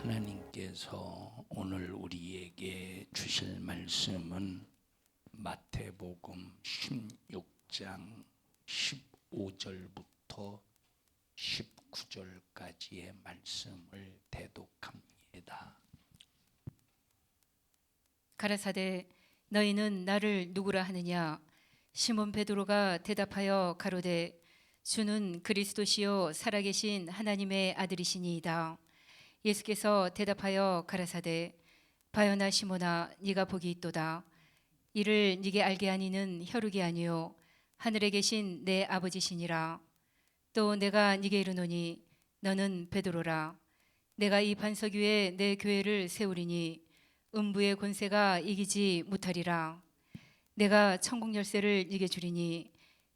하나님께서 오늘 우리에게 주실 말씀은 마태복음 16장 15절부터 19절까지의 말씀을 대독합니다. 가라사대 너희는 나를 누구라 하느냐 시몬 베드로가 대답하여 가로되 주는 그리스도시요 살아계신 하나님의 아들이시니이다 예수께서 대답하여 가라사대 바요나 시몬아 네가 복이 있도다. 이를 네게 알게 하니는 혈육이 아니요 하늘에 계신 내 아버지시니라. 또 내가 네게 이르노니 너는 베드로라. 내가 이 반석 위에 내 교회를 세우리니 음부의 권세가 이기지 못하리라. 내가 천국 열쇠를 네게 주리니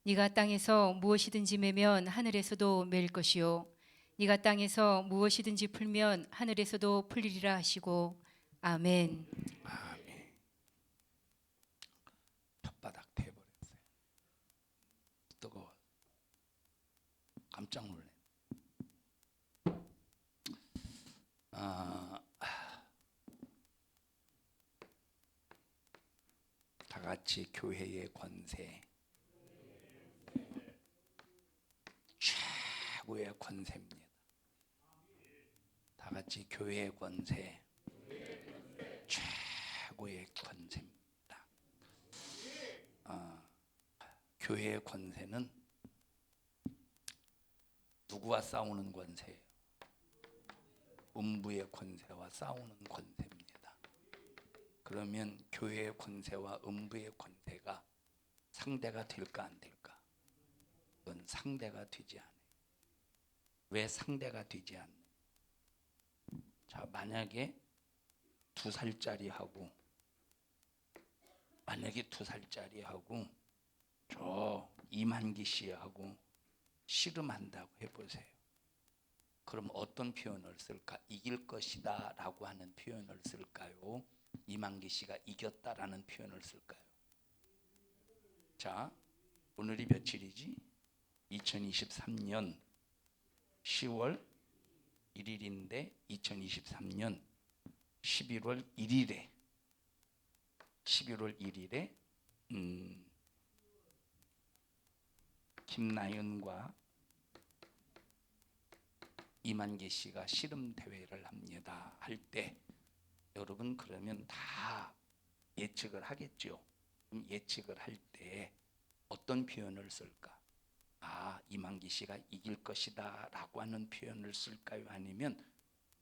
네가 땅에서 무엇이든지 매면 하늘에서도 매일 것이요 네가 땅에서 무엇이든지 풀면 하늘에서도 풀리리라 하시고 아멘. 아멘. 혓바닥 대버렸어요. 뜨거워. 깜짝 놀래. 아, 다 같이 교회의 권세. 최고의 권세입니다. 다 같이 교회의 권세. 최고의 권세입니다. 아, 교회의 권세는 누구와 싸우는 권세예요? 음부의 권세와 싸우는 권세입니다. 그러면 교회의 권세와 음부의 권세가 상대가 될까 안 될까? 그건 상대가 되지 않아요. 왜 상대가 되지 않나요? 자, 만약에 두 살짜리 하고 만약에 두 살짜리 하고 저 이만기 씨하고 씨름한다고 해보세요. 그럼 어떤 표현을 쓸까? 이길 것이다 라고 하는 표현을 쓸까요? 이만기 씨가 이겼다라는 표현을 쓸까요? 자, 오늘이 며칠이지? 2023년 10월 1일인데 2023년 11월 1일에 11월 1일에 음, 김나연과 이만기 씨가 씨름 대회를 합니다. 할 때 여러분 그러면 다 예측을 하겠죠. 예측을 할 때 어떤 표현을 쓸까? 아 이만기 씨가 이길 것이다라고 하는 표현을 쓸까요? 아니면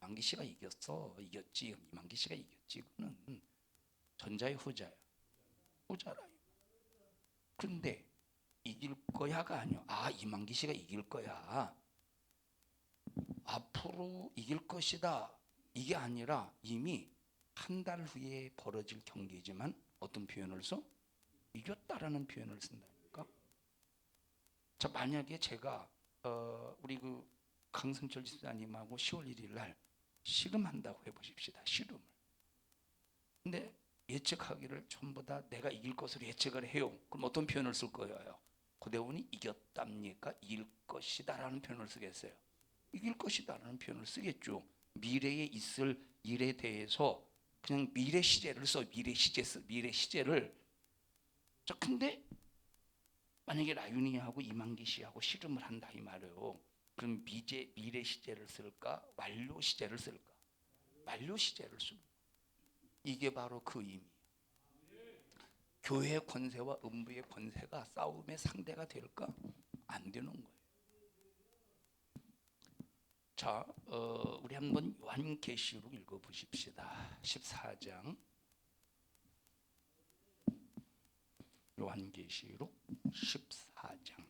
이만기 씨가 이겼어 이겼지 이만기 씨가 이겼지 그는 전자의 후자야. 후자라 근데 이길 거야가 아니야 아 이만기 씨가 이길 거야. 앞으로 이길 것이다. 이게 아니라 이미 한 달 후에 벌어질 경기지만 어떤 표현을 써? 이겼다라는 표현을 쓴다니까 자 만약에 제가 어, 우리 그 강승철 집사님하고 10월 1일 날 씨름한다고 해보십시다. 씨름을. 근데 예측하기를 전부 다 내가 이길 것으로 예측을 해요. 그럼 어떤 표현을 쓸 거예요? 고대원이 이겼답니까? 이길 것이다라는 표현을 쓰겠어요. 이길 것이다라는 표현을 쓰겠죠. 미래에 있을 일에 대해서 그냥 미래 시제를 써. 미래 시제 써. 미래 시제를. 자, 근데 만약에 라윤이하고 이만기 씨하고 씨름을 한다 이 말이에요. 그럼 미제 미래 시제를 쓸까? 완료 시제를 쓸까? 완료 시제를 쓰. 이게 바로 그 의미. 교회의 권세와 음부의 권세가 싸움의 상대가 될까? 안 되는 거예요. 자, 어, 우리 한번 요한계시록 읽어 보십시다. 14장. 요한계시록 14장.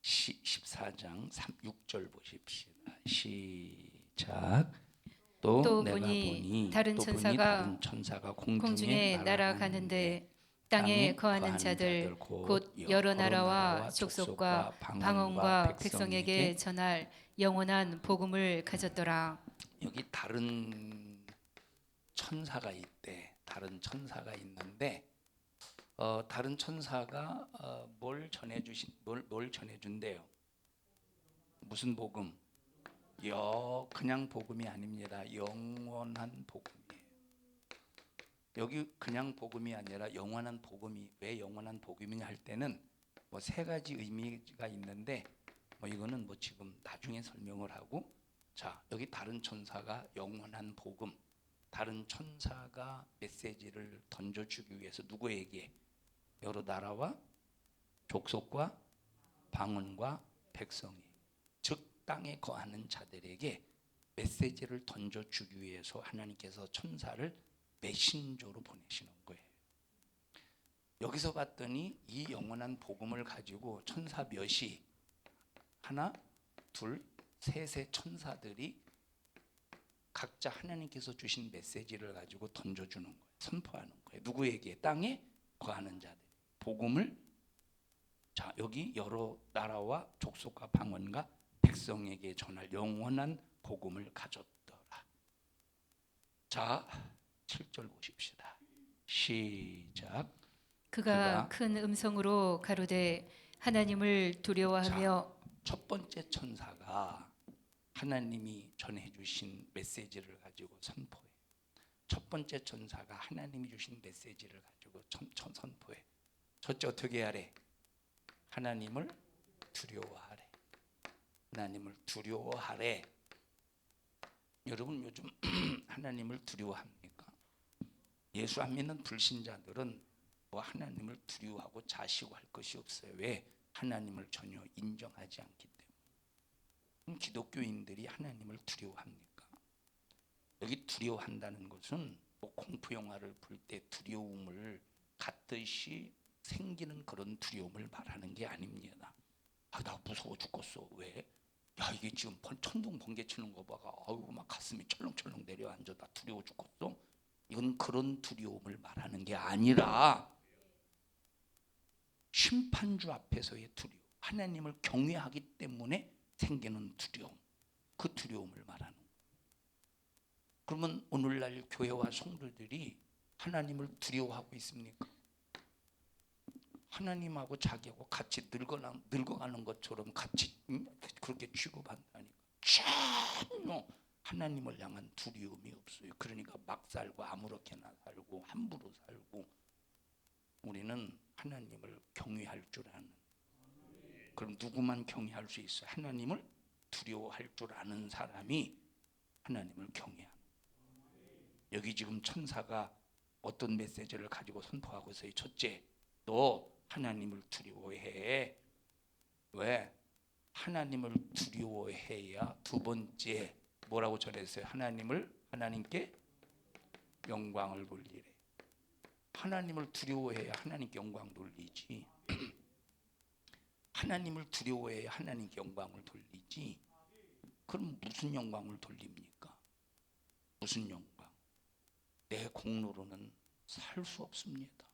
시, 14장 3, 6절 보십시다. 시작. 또, 또 내가 보니 보니 다른 또 천사가 다른 천사가 공중에, 공중에 날아가는데 땅에 거하는 자들 곧 여러 나라와 족속과 방언과 백성에게 전할 영원한 복음을 가졌더라. 여기 다른 천사가 있대. 다른 천사가 있는데 어, 다른 천사가 어, 뭘 전해 주신 뭘, 뭘 전해 준대요? 무슨 복음? 여 그냥 복음이 아닙니다. 영원한 복음이에요. 여기 그냥 복음이 아니라 영원한 복음이 왜 영원한 복음이냐 할 때는 뭐 세 가지 의미가 있는데 뭐 이거는 뭐 지금 나중에 설명을 하고 자 여기 다른 천사가 영원한 복음 다른 천사가 메시지를 던져주기 위해서 누구에게? 여러 나라와 족속과 방언과 백성이 즉 땅에 거하는 자들에게 메시지를 던져주기 위해서 하나님께서 천사를 메신저로 보내시는 거예요. 여기서 봤더니 이 영원한 복음을 가지고 천사 몇이 하나, 둘, 셋의 천사들이 각자 하나님께서 주신 메시지를 가지고 던져주는 거예요. 선포하는 거예요. 누구에게? 땅에 거하는 자들. 복음을 자 여기 여러 나라와 족속과 방언과 백성에게 전할 영원한 복음을 가졌더라. 자 7절 보십시다. 시작. 그가 그가 큰 음성으로 가로되 하나님을 두려워하며 첫 번째 천사가 하나님이 전해 주신 메시지를 가지고 선포해. 첫 번째 천사가 하나님이 주신 메시지를 가지고 천, 천, 선포해. 첫째 어떻게 하래? 하나님을 두려워하래. 하나님을 두려워하래. 여러분 요즘 하나님을 두려워합니까? 예수 안 믿는 불신자들은 뭐 하나님을 두려워하고 자시고할 것이 없어요. 왜? 하나님을 전혀 인정하지 않기. 그럼 기독교인들이 하나님을 두려워합니까? 여기 두려워한다는 것은 뭐 공포 영화를 볼 때 두려움을 갖듯이 생기는 그런 두려움을 말하는 게 아닙니다. 아, 나 무서워 죽겠어. 왜? 야, 이게 지금 번- 천둥 번개 치는 거 봐가. 아유, 막 가슴이 철렁철렁 내려앉아. 나 두려워 죽겠어. 이건 그런 두려움을 말하는 게 아니라 심판주 앞에서의 두려움, 하나님을 경외하기 때문에 생기는 두려움, 그 두려움을 말하는 거예요. 그러면 오늘날 교회와 성도들이 하나님을 두려워하고 있습니까? 하나님하고 자기하고 같이 늙어나, 늙어가는 것처럼 같이 음, 그렇게 취급한다니까 전혀 하나님을 향한 두려움이 없어요. 그러니까 막 살고 아무렇게나 살고 함부로 살고 우리는 하나님을 경외할 줄 아는 그럼 누구만 경외할 수 있어요? 하나님을 두려워할 줄 아는 사람이 하나님을 경외하는 여기 지금 천사가 어떤 메시지를 가지고 선포하고 있어요? 첫째, 너 하나님을 두려워해. 왜? 하나님을 두려워해야 두 번째 뭐라고 전했어요? 하나님을 하나님께 영광을 돌리래. 하나님을 두려워해야 하나님께 영광 돌리지. 하나님을 두려워해야 하나님께 영광을 돌리지. 그럼 무슨 영광을 돌립니까? 무슨 영광? 내 공로로는 살 수 없습니다.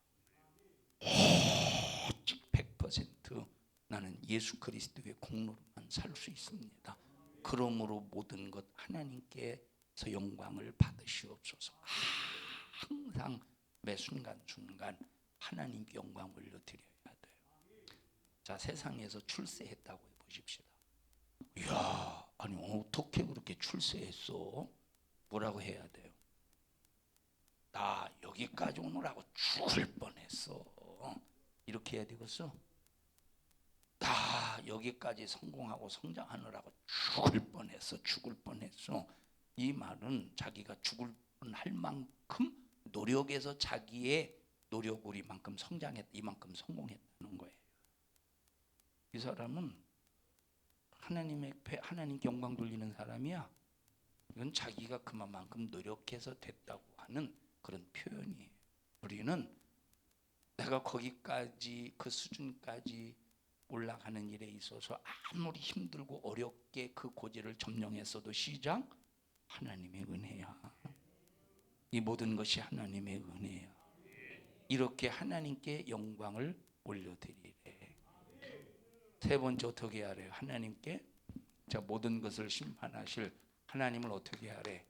오직 100% 나는 예수 그리스도의 공로로만 살 수 있습니다. 그러므로 모든 것 하나님께서 영광을 받으시옵소서. 항상 매 순간 순간 하나님께 영광 올려드려야 돼요. 자 세상에서 출세했다고 해보십시다. 이야 아니 어떻게 그렇게 출세했어? 뭐라고 해야 돼요? 나 여기까지 오느라고 죽을 뻔했어. 이렇게 해야 되겠어? 나 여기까지 성공하고 성장하느라고 죽을 뻔했어. 죽을 뻔했어. 이 말은 자기가 죽을 뻔할 만큼 노력해서 자기의 노력으로 이만큼 성장했, 이만큼 성공했다는 거예요. 이 사람은 하나님의 배- 하나님께 영광 돌리는 사람이야. 이건 자기가 그만큼 노력해서 됐다고 하는 그런 표현이에요. 우리는 내가 거기까지 그 수준까지 올라가는 일에 있어서 아무리 힘들고 어렵게 그 고지를 점령했어도 시작 하나님의 은혜야. 이 모든 것이 하나님의 은혜야. 이렇게 하나님께 영광을 올려드리래. 세 번째 어떻게 하래요? 하나님께 자 모든 것을 심판하실 하나님을 어떻게 하래?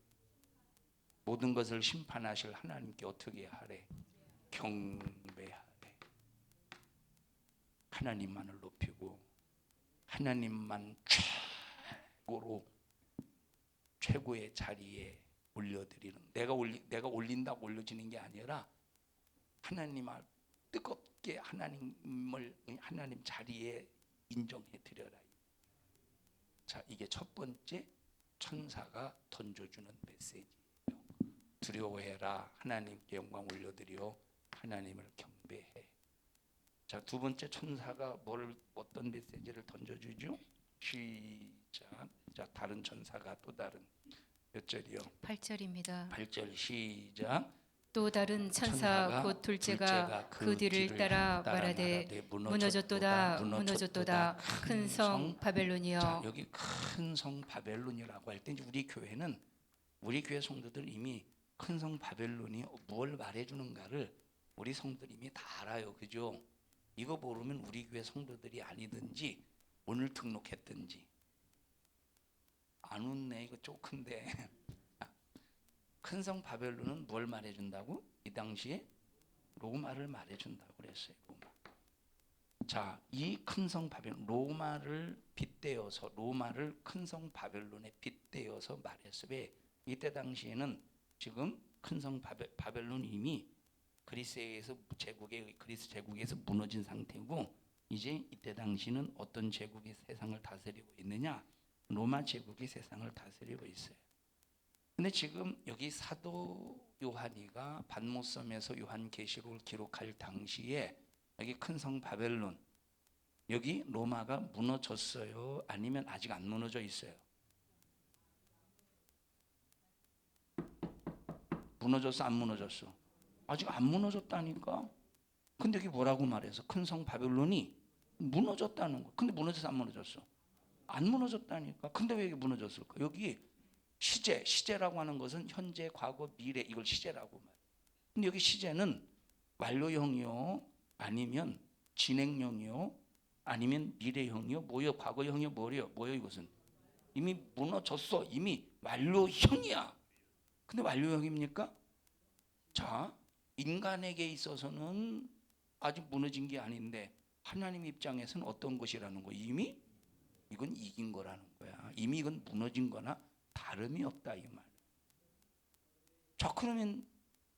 모든 것을 심판하실 하나님께 어떻게 하래? 경배하래. 하나님만을 높이고 하나님만 최고로 최고의 자리에 올려드리는 내가 올리 내가 올린다고 올려지는 게 아니라 하나님을 뜨겁게 하나님을 하나님 자리에 인정해 드려라. 자, 이게 첫 번째 천사가 던져주는 메시지예요. 두려워해라. 하나님께 영광 올려드려 하나님을 경배해. 자, 두 번째 천사가 뭘 어떤 메시지를 던져 주죠? 시작. 자, 다른 천사가 또 다른 몇 절이요? 8절입니다. 8절 시작. 또 다른 천사 곧 둘째가 그 뒤를 따라 말하되 무너졌도다 무너졌도다 큰성 자, 바벨론이여 여기 큰 성 바벨론이라고 할 때 이제 우리 교회는 우리 교회 성도들 이미 큰 성 바벨론이 무엇을 말해 주는가를 우리 성도들 이미 다 알아요, 그죠? 이거 모르면 우리 교회 성도들이 아니든지 오늘 등록했든지 안 웃네 이거 쪼큰데 큰성 바벨론은 뭘 말해준다고? 이 당시에 로마를 말해준다고 그랬어요. 로마. 자, 이 큰성 바벨론 로마를 빗대어서 로마를 큰성 바벨론에 빗대어서 말했어. 왜? 이때 당시에는 지금 큰성 바벨론 이미 그리스에서 제국의 그리스 제국에서 무너진 상태고 이제 이때 당시는 어떤 제국이 세상을 다스리고 있느냐? 로마 제국이 세상을 다스리고 있어요. 근데 지금 여기 사도 요한이가 반모섬에서 요한계시록을 기록할 당시에 여기 큰 성 바벨론 여기 로마가 무너졌어요? 아니면 아직 안 무너져 있어요? 무너졌어? 안 무너졌어? 아직 안 무너졌다니까. 근데 여기 뭐라고 말해서 큰 성 바벨론이 무너졌다는 거. 근데 무너졌어? 안 무너졌어? 안 무너졌다니까. 근데 왜 이게 무너졌을까? 여기 시제, 시제라고 하는 것은 현재, 과거, 미래 이걸 시제라고 말. 근데 여기 시제는 완료형이요, 아니면 진행형이요, 아니면 미래형이요, 뭐요, 과거형이요, 뭐요, 뭐요 이것은 이미 무너졌어, 이미 완료형이야. 근데 완료형입니까? 자, 인간에게 있어서는 아직 무너진 게 아닌데 하나님 입장에서는 어떤 것이라는 거 이미 이건 이긴 거라는 거야. 이미 이건 무너진 거나 다름이 없다 이 말. 자 그러면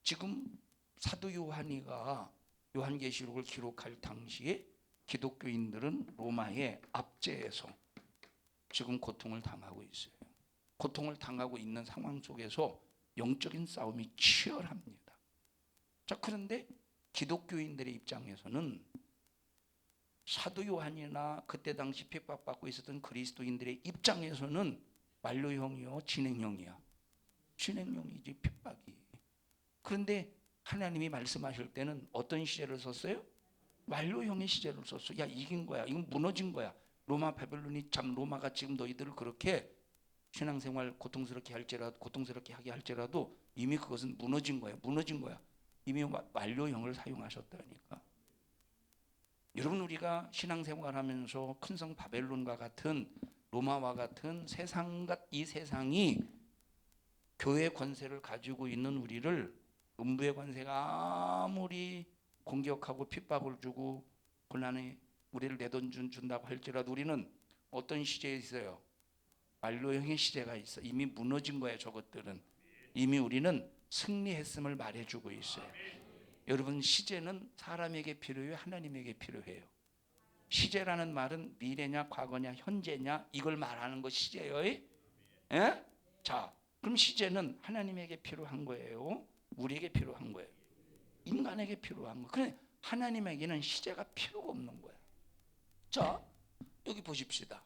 지금 사도 요한이가 요한계시록을 기록할 당시에 기독교인들은 로마의 압제에서 지금 고통을 당하고 있어요. 고통을 당하고 있는 상황 속에서 영적인 싸움이 치열합니다. 자 그런데 기독교인들의 입장에서는 사도 요한이나 그때 당시 핍박받고 있었던 그리스도인들의 입장에서는 완료형이요 진행형이야. 진행형이지 핍박이. 그런데 하나님이 말씀하실 때는 어떤 시제를 썼어요? 완료형의 시제를 썼어. 야 이긴 거야. 이건 무너진 거야. 로마 바벨론이 참 로마가 지금 너희들을 그렇게 신앙생활 고통스럽게 할지라도 고통스럽게 하게 할지라도 이미 그것은 무너진 거야. 무너진 거야. 이미 완료형을 사용하셨다니까. 여러분 우리가 신앙생활하면서 큰 성 바벨론과 같은 로마와 같은 세상 같이 세상이 교회 권세를 가지고 있는 우리를 음부의 권세가 아무리 공격하고 핍박을 주고 고난에 우리를 내던준 준다고 할지라도 우리는 어떤 시제에 있어요? 완료형의 시제가 있어. 이미 무너진 거예요. 저것들은 이미 우리는 승리했음을 말해주고 있어요. 여러분 시제는 사람에게 필요해요, 하나님에게 필요해요. 시제라는 말은 미래냐, 과거냐, 현재냐 이걸 말하는 거 시제예요. 예? 자, 그럼 시제는 하나님에게 필요한 거예요. 우리에게 필요한 거예요. 인간에게 필요한 거. 그래 하나님에게는 시제가 필요가 없는 거야. 자, 여기 보십시다.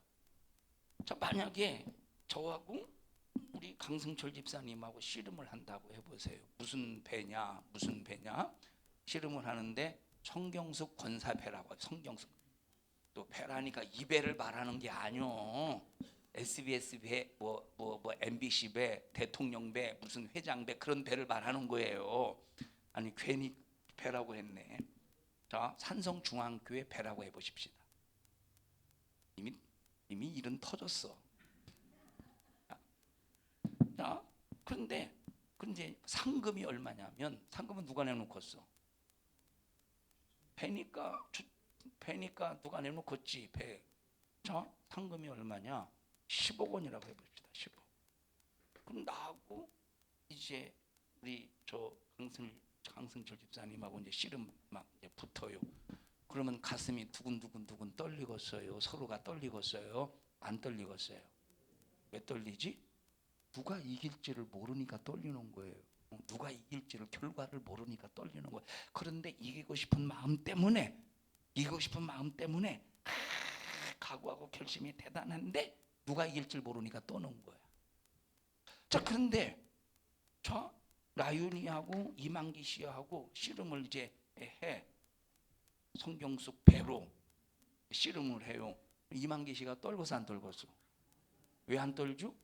자, 만약에 저하고 우리 강승철 집사님하고 씨름을 한다고 해보세요. 무슨 배냐, 무슨 배냐? 씨름을 하는데 성경숙 권사배라고. 성경숙. 또 배라니까 이 배를 말하는 게 아니요. SBS 배, 뭐, 뭐, 뭐, MBC 배, 대통령 배, 무슨 회장 배 그런 배를 말하는 거예요. 아니 괜히 배라고 했네. 자, 산성 중앙교회 배라고 해보십시다. 이미 이미 일은 터졌어. 자, 그런데 그런데 상금이 얼마냐면 상금은 누가 내놓고 써? 배니까 주, 배니까 누가 내놓겠지 배. 자 상금이 얼마냐? 10억 원이라고 해봅시다. 10억. 그럼 나하고 이제 우리 저 강승 강승철 집사님하고 이제 씨름 막 이제 붙어요. 그러면 가슴이 두근두근 두근 떨리겠어요. 서로가 떨리겠어요. 안 떨리겠어요. 왜 떨리지? 누가 이길지를 모르니까 떨리는 거예요. 어, 누가 이길지를 결과를 모르니까 떨리는 거예요. 그런데 이기고 싶은 마음 때문에 이기고 싶은 마음 때문에 아, 각오하고 결심이 대단한데 누가 이길지를 모르니까 떠는 거야. 자 그런데 저 라윤이하고 이만기 씨하고 씨름을 이제 해 성경숙 배로 씨름을 해요. 이만기 씨가 떨고서 안 떨고서 왜 안 떨죠?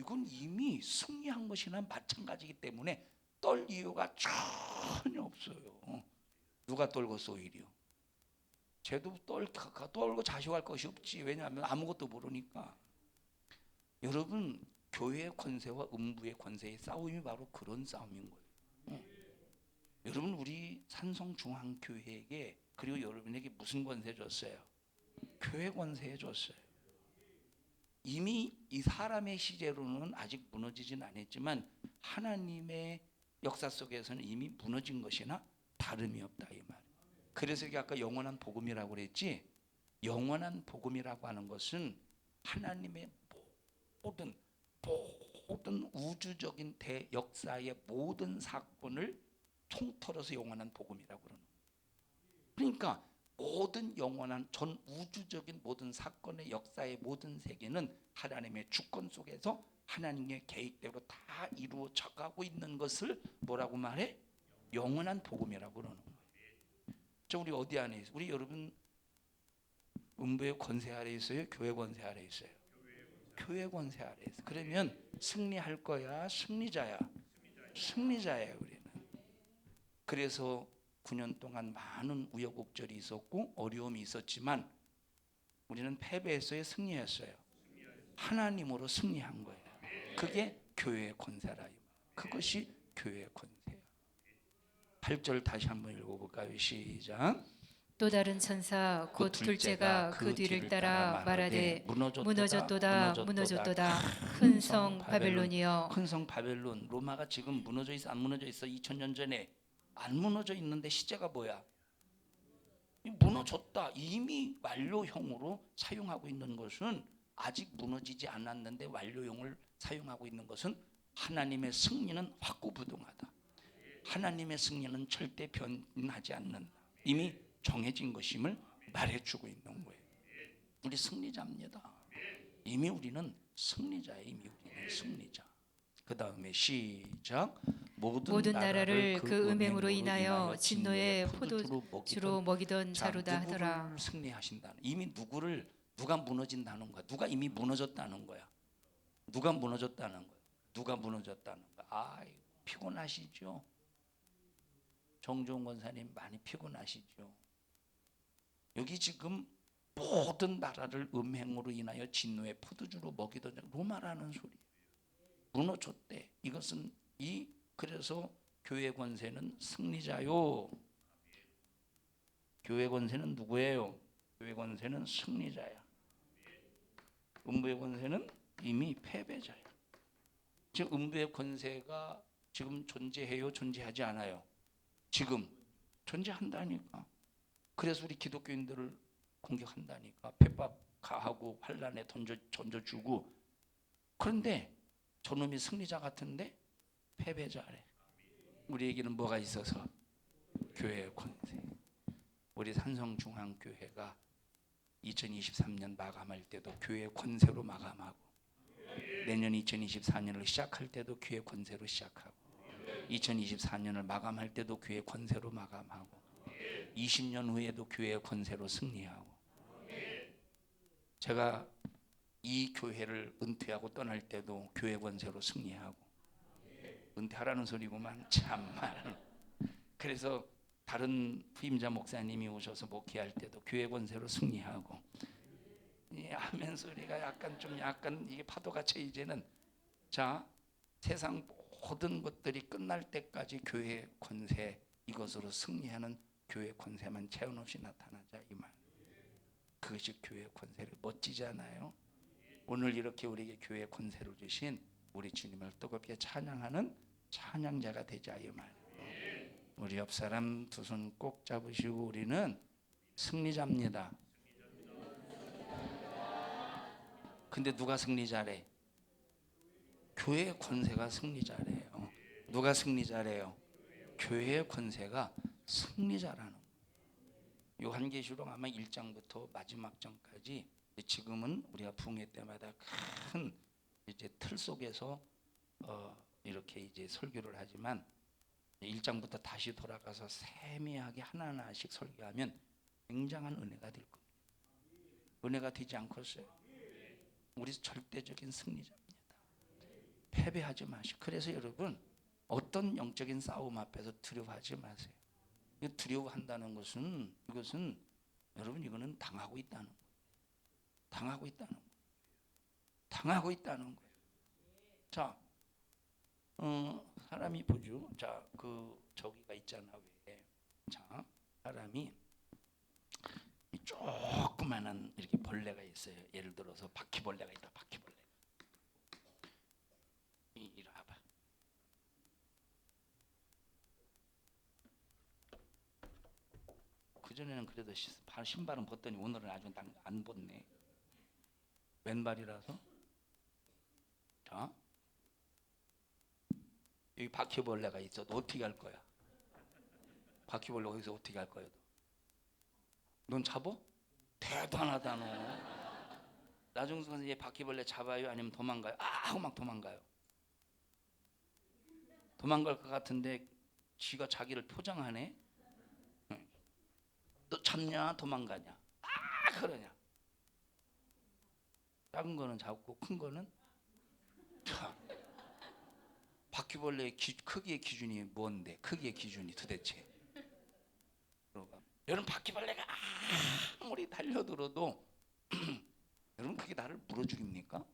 이건 이미 승리한 것이나 마찬가지이기 때문에 떨 이유가 전혀 없어요. 누가 떨고서 오히려 쟤도 떨 떨고 자식할 것이 없지. 왜냐하면 아무것도 모르니까. 여러분 교회의 권세와 음부의 권세의 싸움이 바로 그런 싸움인 거예요. 어. 여러분 우리 산성 중앙교회에게 그리고 여러분에게 무슨 권세 줬어요? 교회 권세 줬어요. 이미 이 사람의 시제로는 아직 무너지진 않았지만 하나님의 역사 속에서는 이미 무너진 것이나 다름이 없다 이 말. 그래서 이게 아까 영원한 복음이라고 그랬지. 영원한 복음이라고 하는 것은 하나님의 모든 모든 우주적인 대역사의 모든 사건을 통틀어서 영원한 복음이라고 그러는 거예요. 그러니까 모든 영원한 전 우주적인 모든 사건의 역사의 모든 세계는 하나님의 주권 속에서 하나님의 계획대로 다 이루어져 가고 있는 것을 뭐라고 말해? 영원한 복음이라고 그러는 거예요. 저 우리 어디 안에 있어요? 우리 여러분 음부의 권세 아래 있어요? 교회 권세 아래 있어요? 교회 권세 아래 있어요. 그러면 승리할 거야? 승리자야? 승리자예요, 우리는. 그래서 9년 동안 많은 우여곡절이 있었고 어려움이 있었지만 우리는 패배했어요, 승리했어요. 하나님으로 승리한 거예요. 그게 교회의 권세라. 이 말. 그것이 교회의 권세야. 8절 다시 한번 읽어볼까요? 시작. 또 다른 천사 곧 둘째가 그 뒤를 따라 말하되 무너졌도다 무너졌도다 큰 성 바벨론이여 큰 성 바벨론 로마가 지금 무너져 있어 안 무너져 있어 2000년 전에 안 무너져 있는데 시제가 뭐야? 이 무너졌다 이미 완료형으로 사용하고 있는 것은 아직 무너지지 않았는데 완료형을 사용하고 있는 것은 하나님의 승리는 확고부동하다. 하나님의 승리는 절대 변하지 않는 이미 정해진 것임을 말해주고 있는 거예요. 우리 승리자입니다. 이미 우리는 승리자예요. 이미 우리는 승리자. 그 다음에 시작. 모든, 모든 나라를 그 음행으로 인하여 인하여 진노의 포도주로 먹이던 자, 자루다 하더라 승리하신다는 이미 누구를 누가 무너진다는 거야. 누가 이미 무너졌다는 거야. 누가 무너졌다는 거야. 누가 무너졌다는 거야. 아, 피곤하시죠? 정종원 권사님 많이 피곤하시죠? 여기 지금 모든 나라를 음행으로 인하여 진노의 포도주로 먹이던 자, 로마라는 소리. 무너졌대. 이것은 이 그래서 교회 권세는 승리자요. 교회 권세는 누구예요? 교회 권세는 승리자야. 음부의 권세는 이미 패배자야. 지금 음부의 권세가 지금 존재해요? 존재하지 않아요? 지금 존재한다니까. 그래서 우리 기독교인들을 공격한다니까. 핍박 가하고 환란에 던져 던져주고. 그런데 저놈이 승리자 같은데 패배자래. 우리에게는 뭐가 있어서 교회의 권세. 우리 산성중앙교회가 2023년 마감할 때도 교회 권세로 마감하고 내년 2024년을 시작할 때도 교회 권세로 시작하고 2024년을 마감할 때도 교회 권세로 마감하고 20년 후에도 교회 권세로 승리하고 제가 이 교회를 은퇴하고 떠날 때도 교회 권세로 승리하고 은퇴하라는 소리구만 참말 그래서 다른 후임자 목사님이 오셔서 목회할 때도 교회 권세로 승리하고 이 아멘 소리가 약간 좀 약간 이게 파도가 쳐 이제는 자 세상 모든 것들이 끝날 때까지 교회 권세 이것으로 승리하는 교회 권세만 체험 없이 나타나자 이 말. 그것이 교회 권세를 멋지지 않아요? 오늘 이렇게 우리에게 교회 권세를 주신 우리 주님을 뜨겁게 찬양하는 찬양자가 되자요 말이에요. 우리 옆 사람 두 손 꼭 잡으시고 우리는 승리자입니다. 근데 누가 승리자래? 교회의 권세가 승리자래요. 누가 승리자래요? 교회의 권세가 승리자라는. 요한계시록 아마 1장부터 마지막 장까지 지금은 우리가 붕괴 때마다 큰 이제 틀 속에서 어 이렇게 이제 설교를 하지만 1장부터 다시 돌아가서 세미하게 하나하나씩 설교하면 굉장한 은혜가 될 겁니다. 은혜가 되지 않겠어요? 우리 절대적인 승리자입니다. 패배하지 마시고 그래서 여러분 어떤 영적인 싸움 앞에서 두려워하지 마세요. 이 두려워한다는 것은 이것은 여러분 이거는 당하고 있다는 거예요. 당하고 있다는 거예요. 당하고 있다는 거예요. 자, 어, 사람이 보죠. 자, 그 저기가 있잖아 왜? 자, 사람이 이 조그만한 이렇게 벌레가 있어요. 예를 들어서 바퀴벌레가 있다. 바퀴벌레. 이 이리 와봐. 그 전에는 그래도 신발은 벗더니 오늘은 아주 난- 안 벗네. 왼발이라서. 자, 여기 바퀴벌레가 있어. 너 어떻게 할 거야? 바퀴벌레 어디서 어떻게 할 거야? 너? 넌 잡어? 대단하다 너. 나중에 이제 바퀴벌레 잡아요? 아니면 도망가요? 아 하고 막 도망가요. 도망갈 것 같은데 쥐가 자기를 포장하네. 응. 너 잡냐? 도망가냐? 아 그러냐? 작은 거는 잡고 큰 거는 참. 바퀴벌레의 기, 크기의 기준이 뭔데? 크기의 기준이 도대체? 여러분, 바퀴벌레가 아무리 달려들어도 여러분 그게 나를 물어 죽입니까?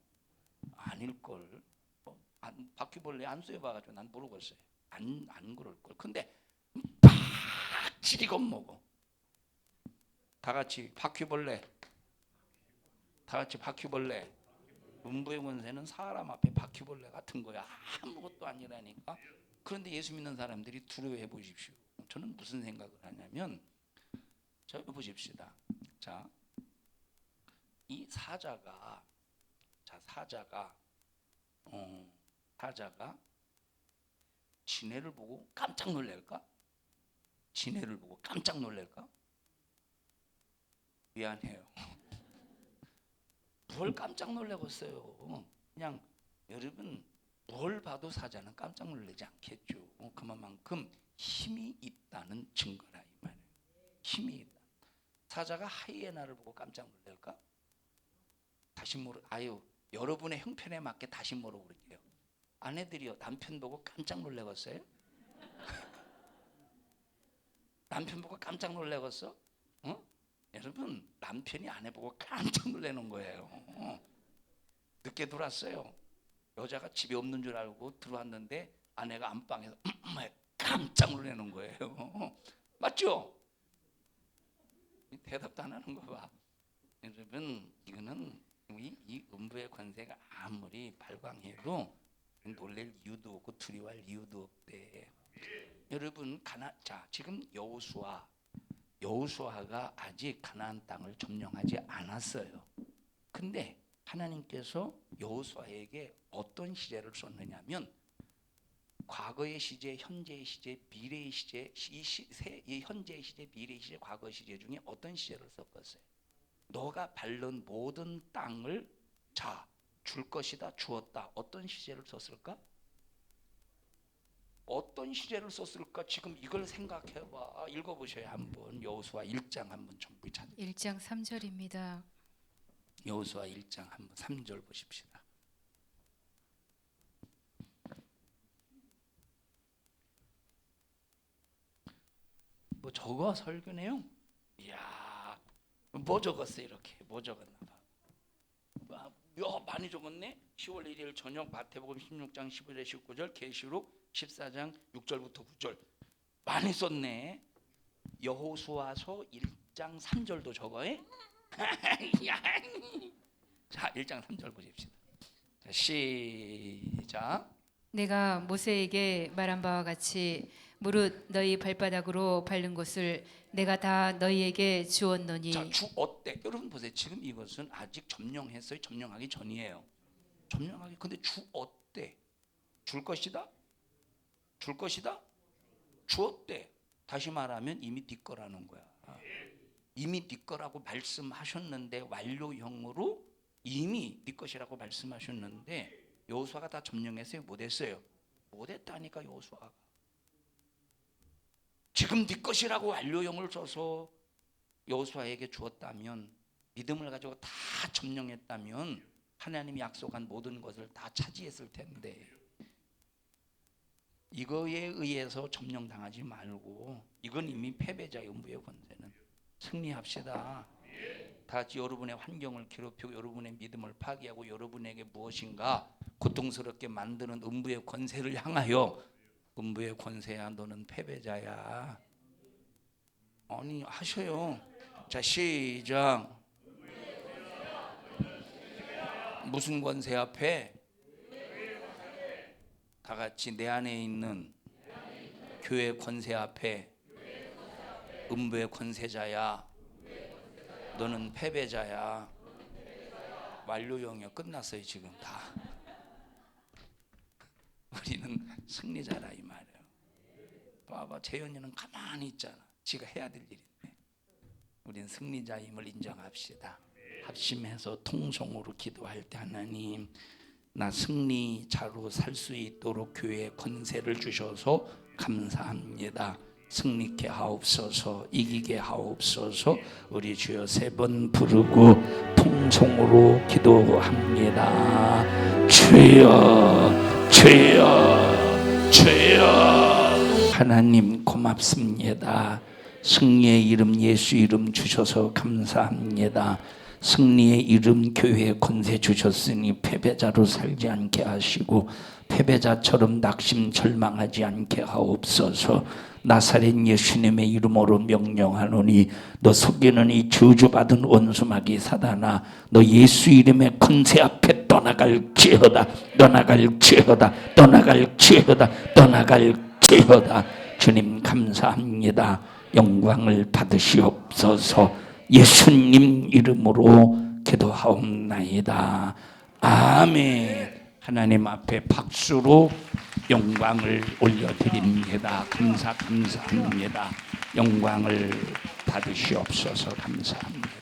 아닐 걸. 어? 안, 바퀴벌레 안 쏘여봐가지고 난 모르겠어요. 안 안 그럴 걸. 근데 빡치리 겁먹어. 다 같이 바퀴벌레. 다 같이 바퀴벌레. 음부의 권세는 사람 앞에 바퀴벌레 같은 거야. 아무것도 아니라니까. 그런데 예수 믿는 사람들이 두려워해 보십시오. 저는 무슨 생각을 하냐면 자 보십시다. 자, 이 사자가 자 사자가 어, 사자가 지네를 보고 깜짝 놀랄까? 지네를 보고 깜짝 놀랄까? 미안해요. 뭘 깜짝 놀라겠어요. 그냥 여러분 뭘 봐도 사자는 깜짝 놀라지 않겠죠. 어, 그만큼 힘이 있다는 증거라 이 말이에요. 힘이 있다. 사자가 하이에나를 보고 깜짝 놀랄까? 다시 물어 아유 여러분의 형편에 맞게 다시 물어볼게요. 아내들이요 남편 보고 깜짝 놀라겠어요? 남편 보고 깜짝 놀라겠어? 어? 여러분 남편이 아내 보고 깜짝 놀라는 거예요. 어. 늦게 들어왔어요. 여자가 집에 없는 줄 알고 들어왔는데 아내가 안방에서 깜짝 놀라는 거예요. 어. 맞죠? 이 대답도 안 하는 거 봐. 여러분 이거는 이, 이 음부의 권세가 아무리 발광해도 놀랄 이유도 없고 두려워할 이유도 없대. 여러분 가나 자 지금 여호수아 여호수아가 아직 가나안 땅을 점령하지 않았어요. 근데 하나님께서 여호수아에게 어떤 시제를 썼느냐면 과거의 시제, 현재의 시제, 미래의 시제, 이, 현재의 시제, 미래의 시제, 과거 시제 중에 어떤 시제를 썼겠어요? 너가 밟는 모든 땅을 자 줄 것이다 주었다. 어떤 시제를 썼을까? 어떤 시제를 썼을까? 지금 이걸 생각해 봐. 읽어 보셔야 한번 여호수아 1장 한번 전부 찾아. 1장 3절입니다. 여호수아 1장 한번 3절 보십시다. 뭐 적어 설교 내용? 이야, 뭐 적었어 이렇게? 뭐 적었나 봐. 와, 야, 많이 적었네. 10월 1일 저녁 마태복음 16장 15절 19절 계시록 14장 6절부터 9절 많이 썼네. 여호수아서 1장 3절도 적어해? 자, 1장 3절 보십시다. 자, 시작. 내가 모세에게 말한 바와 같이 무릇 너희 발바닥으로 밟는 곳을 내가 다 너희에게 주었노니 자, 주 어때? 여러분 보세요. 지금 이것은 아직 점령했어요. 점령하기 전이에요. 점령하기. 근데 주 어때? 줄 것이다? 줄 것이다? 주었대. 다시 말하면 이미 네 거라는 거야. 이미 네 거라고 말씀하셨는데 완료형으로 이미 네 것이라고 말씀하셨는데 여호수아가 다 점령했어요. 못했어요. 못했다니까 여호수아가. 지금 네 것이라고 완료형을 써서 여호수아에게 주었다면 믿음을 가지고 다 점령했다면 하나님이 약속한 모든 것을 다 차지했을 텐데 이거에 의해서 점령당하지 말고 이건 이미 패배자의 음부의 권세는 승리합시다. 다 여러분의 환경을 괴롭히고 여러분의 믿음을 파괴하고 여러분에게 무엇인가 고통스럽게 만드는 음부의 권세를 향하여 음부의 권세야 너는 패배자야. 아니 하셔요. 자 시작. 무슨 권세 앞에? 다 같이 내 안에 있는 교회 권세 앞에 음부의 권세자야. 너는 패배자야. 완료형이야. 끝났어요 지금 다. 우리는 승리자라 이 말이에요. 봐봐 재현이는 가만히 있잖아. 지가 해야 될 일인데. 우리는 승리자임을 인정합시다. 합심해서 통성으로 기도할 때 하나님 나 승리자로 살 수 있도록 교회에 권세를 주셔서 감사합니다. 승리케 하옵소서 이기게 하옵소서 우리 주여 세 번 부르고 통성으로 기도합니다. 주여 주여 주여 하나님 고맙습니다. 승리의 이름 예수 이름 주셔서 감사합니다. 승리의 이름 교회에 권세 주셨으니 패배자로 살지 않게 하시고 패배자처럼 낙심 절망하지 않게 하옵소서. 나사렛 예수님의 이름으로 명령하노니 너 속이는 이 저주받은 원수마귀 사단아 너 예수 이름의 권세 앞에 떠나갈지어다 떠나갈지어다 떠나갈지어다 떠나갈지어다. 주님 감사합니다. 영광을 받으시옵소서 예수님 이름으로 기도하옵나이다. 아멘. 하나님 앞에 박수로 영광을 올려드립니다. 감사 감사합니다. 영광을 받으시옵소서. 감사합니다